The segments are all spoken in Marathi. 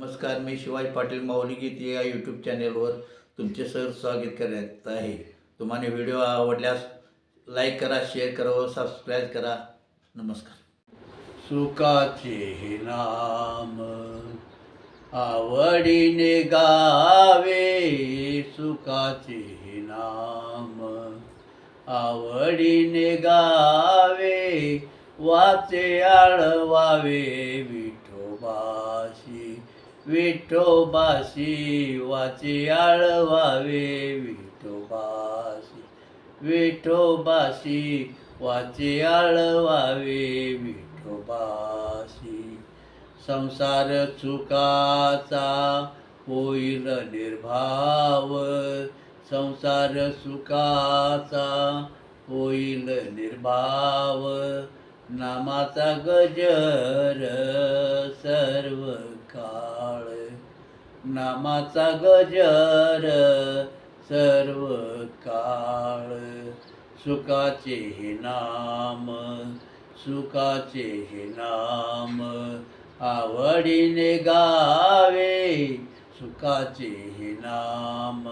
नमस्कार मी शिवाजी पाटील माऊली गीत या यूट्यूब चॅनेलवर तुमचे सर स्वागत करत आहे. तुम्हाला व्हिडिओ आवडल्यास लाईक करा शेअर करा व सबस्क्राईब करा. नमस्कार. सुखाचे नाम आवडीने गावे. सुखाचे नाम आवडीने गावे. वाचे आळवावे. विठोबाशी वाचे आळवावे विठोबाशी विठोबाशी वाचे आळवावे विठोबाशी संसार चुकाचा होईल निर्भाव संसार सुखाचा होईल निर्भाव नामाचा गजर सर्व का नामाचा गजर सर्व काळ. सुखाचे हे नाम सुखाचे हे नाम. आवडीने गावे सुखाचे हे नाम.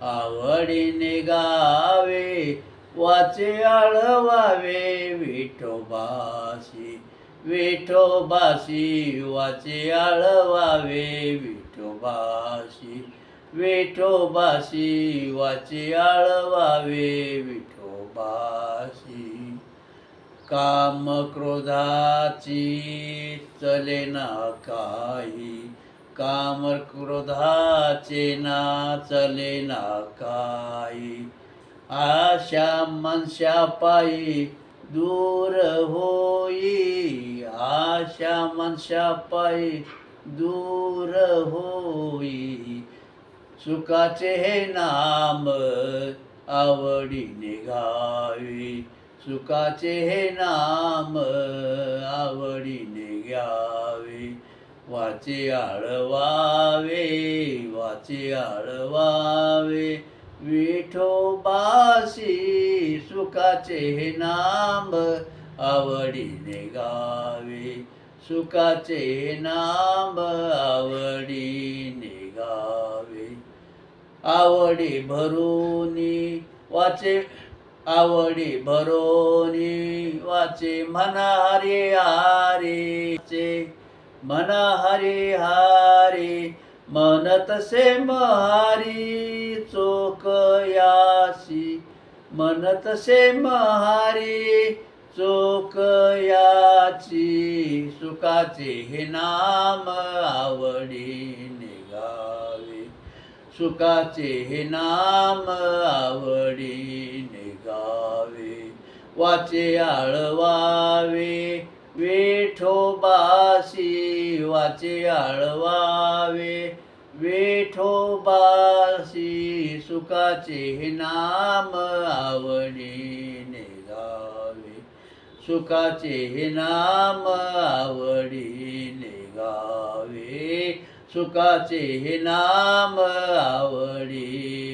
आवडीने गावे वाचे आळवावे विठोबाशी. विठोबाशी वाचे आळवावे. विठोबाशी विठोबाशी वाचे आळवावे. विठोबाशी काम क्रोधाची चले ना काही. काम क्रोधाचे ना चले ना काही. आशा मनशा पायी दूर हो आशा मनशा पायी दूर होई. सुखाचे हे नाम आवडीने गावी सुखाचे हे नाम आवडीने घ्यावे वाचे आळवावे वाचे आळवावे. विठोबाशी सुखाचे हे नाम आवडीने गावे सुखाचे नाम आवडी निघावे. आवडी भरूनी वाचे आवडी भरोनी वाचे म्हणा हरे हारे म्हणा हरे हारे मन तसे महारी चोक यासी. मन तसे महारी चोक याची सुखाचे हे नाम आवडी निघावे सुखाचे हे नाम आवडी निघावे वाचे आळवावे विठोबाशी वाचे आळवावे विठोबाशी सुखाचे हे नाम आवडी सुखाचे हे नाम आवडीने गावे सुखाचे हे नाम आवडी